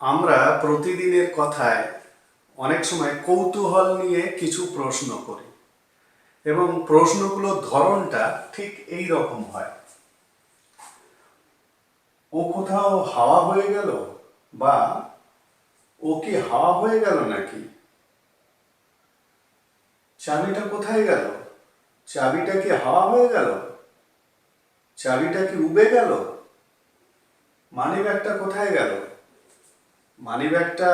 আমরা প্রতিদিনের কথায় অনেক সময় কৌতূহল নিয়ে কিছু প্রশ্ন করি। এবং প্রশ্নগুলোর ধরনটা ঠিক এই রকম হয়। ও কোথাও হাওয়া হয়ে গেল বা ও কি হাওয়া হয়ে গেল নাকি? চাবিটা কোথায় গেল? চাবিটা কি হাওয়া হয়ে গেল? চাবিটা কি উবে গেল? মানি ব্যাগটা কোথায় গেল? মানি ব্যাগটা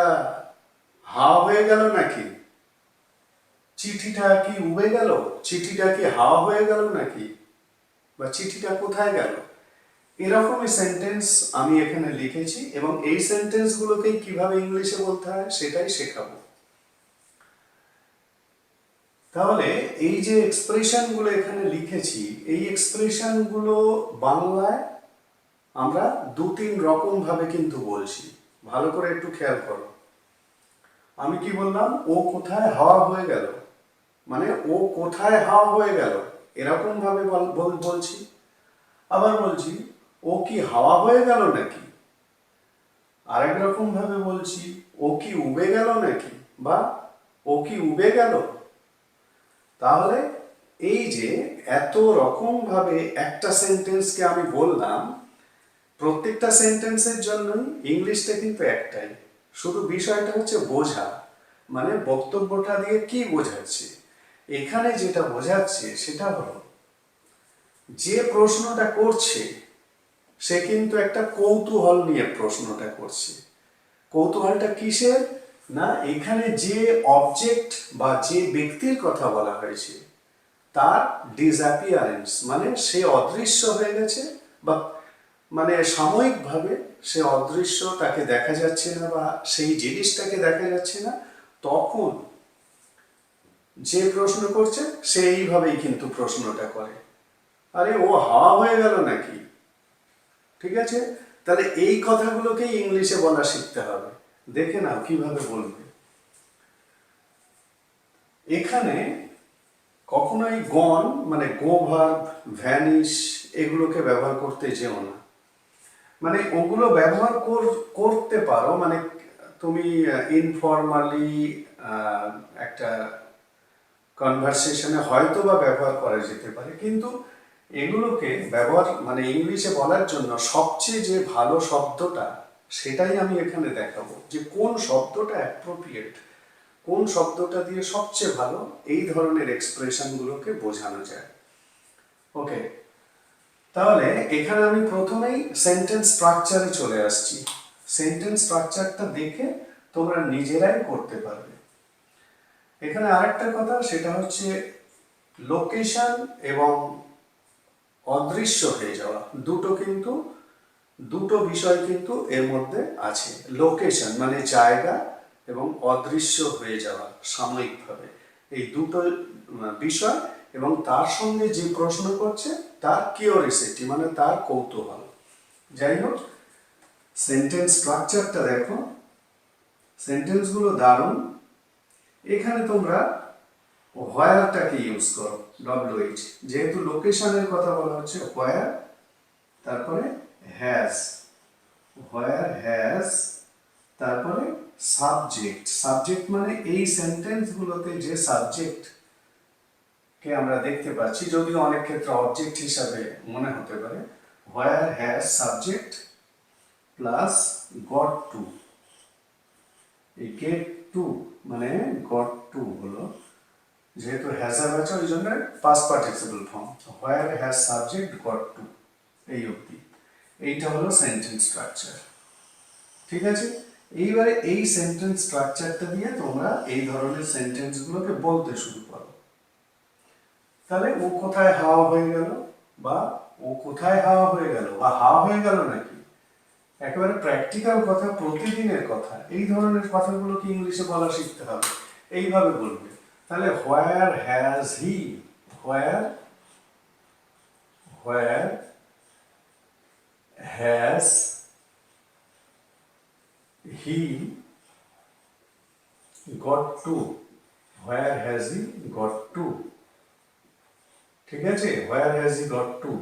হাওয়া হয়ে গেল নাকি? চিঠিটা কি উবে গেল? চিঠিটা কি হাওয়া হয়ে গেল নাকি? বা চিঠিটা কোথায় গেল? এরকমই সেন্টেন্স আমি এখানে লিখেছি এবং এই সেন্টেন্সগুলোকে কীভাবে ইংলিশে বলতে হয় সেটাই শেখাবো। তাহলে এই যে এক্সপ্রেশনগুলো এখানে লিখেছি, এই এক্সপ্রেশনগুলো বাংলায় আমরা দু তিন রকম ভাবে কিন্তু বলছি। ভালো করে একটু খেয়াল করো। আমি কি বললাম? ও কোথায় হাওয়া হয়ে গেল? মানে ও কোথায় হাওয়া হয়ে গেল? এরকম ভাবে বল- বল- বলছি। আবার বলছি, ও কি হাওয়া হয়ে গেল নাকি? আরেক রকম ভাবে বলছি, ও কি উবে গেল নাকি? বা ও কি উবে গেল? তাহলে এই যে এত রকম ভাবে একটা সেন্টেন্সকে আমি বললাম প্রত্যেকটা সেন্টেন্সের জন্যই ইংলিশটা কিন্তু একটাই। শুধু বিষয়টা হচ্ছে বোঝা মানে বক্তব্যটা দিয়ে কি বোঝাচ্ছে? এখানে যেটা বোঝাচ্ছে সেটা হলো, যে প্রশ্নটা করছে, সে কিন্তু একটা কৌতূহল নিয়ে প্রশ্নটা করছে। কৌতূহলটা কিসের? না, এখানে যে অবজেক্ট বা যে ব্যক্তির কথা বলা হয়েছে, তার ডিসঅ্যাপিয়ারেন্স মানে সে অদৃশ্য হয়ে গেছে বা মানে সাময়িকভাবে সে অদৃশ্য তাকে দেখা যাচ্ছে না বা সেই জিনিসটাকে দেখা যাচ্ছে না, তখন যে প্রশ্ন করছে সে এইভাবেই কিন্তু প্রশ্নটা করে। আরে ও হাওয়া হয়ে গেল নাকি? ঠিক আছে? তাহলে এই কথাগুলোকেই ইংলিশে বলা শিখতে হবে। দেখে নাও কীভাবে বলবে। এখানে কখনোই গন মানে গো ভার্ব ভ্যানিশ এগুলোকে ব্যবহার করতে যেও না। মানে ওগুলো ব্যবহার কর- করতে পারো মানে তুমি ইনফর্মালি একটা কনভারসেশনে হয়তো বা ব্যবহার করা যেতে পারে, কিন্তু এগুলোকে ব্যবহার মানে ইংলিশে বলার জন্য সবচেয়ে যে ভালো শব্দটা, সেটাই আমি এখানে দেখাবো, যে কোন শব্দটা অ্যাপ্রোপ্রিয়েট কোন শব্দটা দিয়ে সবচেয়ে ভালো, এই ধরনের এক্সপ্রেশনগুলোকে বোঝানো যায়। ওকে তাহলে এখানে আমি প্রথমেই সেন্টেন্স স্ট্রাকচারে চলে আসছি। সেন্টেন্স স্ট্রাকচারটা দেখে তোমরা নিজেরাই করতে পারবে। এখানে আরেকটা কথা, সেটা হচ্ছে লোকেশন এবং অদৃশ্য হয়ে যাওয়া। দুটো কিন্তু, দুটো বিষয় কিন্তু এর মধ্যে আছে। লোকেশন মানে জায়গা এবং অদৃশ্য হয়ে যাওয়া সাময়িকভাবে। এই দুটো বিষয় এবং তার সঙ্গে যে প্রশ্ন করছে, তার কিওরিসিটি মানে তার কৌতূহল। যাই হোক সেন্টেন্স স্ট্রাকচারটা দেখো। সেন্টেন্সগুলো দারুণ। এখানে তোমরা হোয়ারটাকে ইউজ করো ডব্লিউ এইচ যেহেতু লোকেশনের কথা বলা হচ্ছে হোয়ার তারপরে হ্যাজ হোয়ার হ্যাজ তারপরে সাবজেক্ট সাবজেক্ট মানে এই সেন্টেন্সগুলোতে যে সাবজেক্ট কে আমরা দেখতে পাচ্ছি, যদিও অনেক ক্ষেত্রে অবজেক্ট হিসাবে মনে হতে পারে where has subject plus got to এই গেট টু মানে গট টু হলো, যেহেতু হ্যাজার আছে, ওই জন্য past participle form where has subject got to এই অবধি। এইটা হলো সেন্টেন্স স্ট্রাকচার ঠিক আছে? এইবারে এই সেন্টেন্স স্ট্রাকচারটা দিয়ে তোমরা এই ধরনের সেন্টেন্সগুলোকে বলতে শুরু তাহলে ও কোথায় হাওয়া হয়ে গেল? বা ও কোথায় হাওয়া হয়ে গেল? বা হাওয়া হয়ে গেল নাকি? একেবারে প্র্যাকটিক্যাল কথা, প্রতিদিনের কথা। এই ধরনের কথাগুলোকে ইংলিশে বলা শিখতে হবে। এইভাবে বলবে। তাহলে where has he where where has he got to where has he got to ঠিক আছে? Where has he got to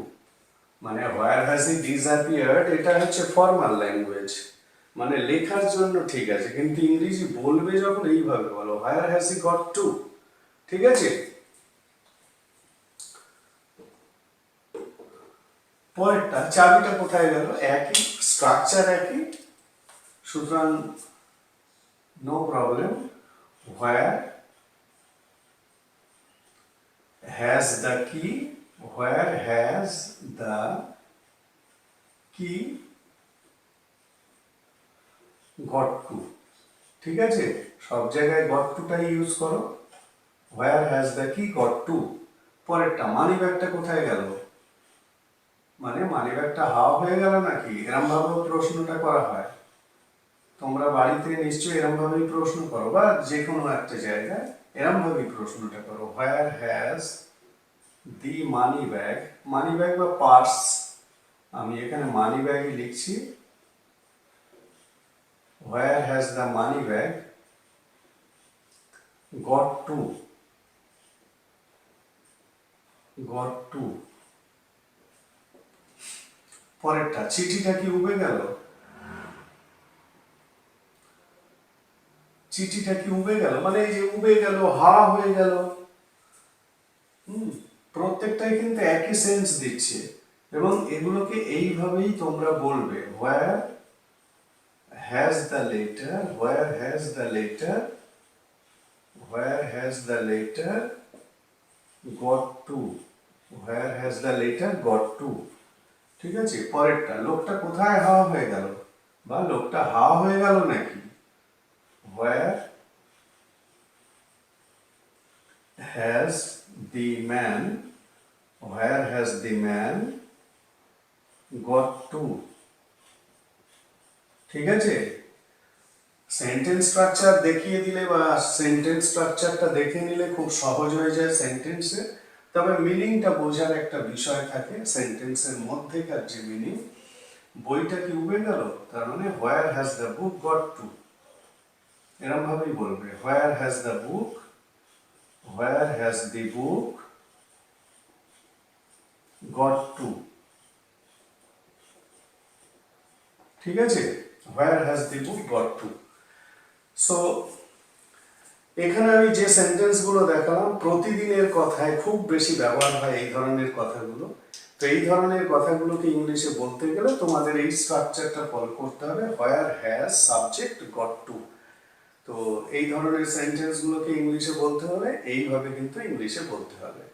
মানে হোয়ার হ্যাজ হি ডিসঅ্যাপিয়ার্ড এটা হচ্ছে ফর্মাল ল্যাঙ্গুয়েজ মানে লেখার জন্য ঠিক আছে, কিন্তু ইংরেজি বলবে যখন এইভাবে বলো where has he got to ঠিক আছে? পরেরটা, চাবিটা কোথায় গেল? একই স্ট্রাকচার একই। সুতরাং no problem where has the key, where has the key got to ঠিক আছে? সব জায়গায় got to টাই ইউজ করো। Where has the key got to পরেরটা মানি ব্যাগটা কোথায় গেল? মানে মানি ব্যাগটা হাওয়া হয়ে গেল নাকি? এরম ভাবে প্রশ্নটা করা হয়। তোমরা বাড়িতে নিশ্চয়ই এরম ভাবেই প্রশ্ন করো, বা যে কোনো একটা জায়গায় এরম ভাবেই প্রশ্নটা করো। Where has the money bag. Money bag বা পার্স, আমি এখানে মানি ব্যাগই লিখছি। Where has the money bag got to got to পরেরটা, চিঠিটা কি উবে গেল? চিঠিটা কি উবে গেল? মানে এই যে উবে গেল, হা হয়ে গেল। প্রত্যেকটাই কিন্তু একই সেন্স দিচ্ছে। এবং এগুলোকে এইভাবেই তোমরা বলবে where has the letter where has the letter where has the letter got to where has the letter got to ঠিক আছে? পরেরটা, লোকটা কোথায় হাওয়া হয়ে গেল? বা, লোকটা হাওয়া হয়ে গেল নাকি? Where has the man, where has the man got to? ঠিক আছে? সেন্টেন্স স্ট্রাকচার দেখিয়ে দিলে বা সেন্টেন্স স্ট্রাকচারটা দেখে নিলে খুব সহজ হয়ে যায় সেন্টেন্সে তবে মিনিংটা বোঝার একটা বিষয় থাকে সেন্টেন্সের মধ্যেকার যে মিনিং বইটা কি উবে গেল? তার মানে where has the book got to এরম ভাবেই বলবে where has the book where has the book got to ঠিক আছে? Where has the book got to so এখানে আমি যে সেন্টেন্সগুলো দেখালাম, প্রতিদিনের কথায় খুব বেশি ব্যবহার হয় এই ধরনের কথাগুলো। তো এই ধরনের কথাগুলোকে ইংলিশে বলতে গেলে তোমাদের এই স্ট্রাকচারটা ফলো করতে হবে। Where has subject got to তো এই ধরনের সেন্টেন্সগুলোকে ইংলিশে বলতে হবে এইভাবে কিন্তু ইংলিশে বলতে হবে।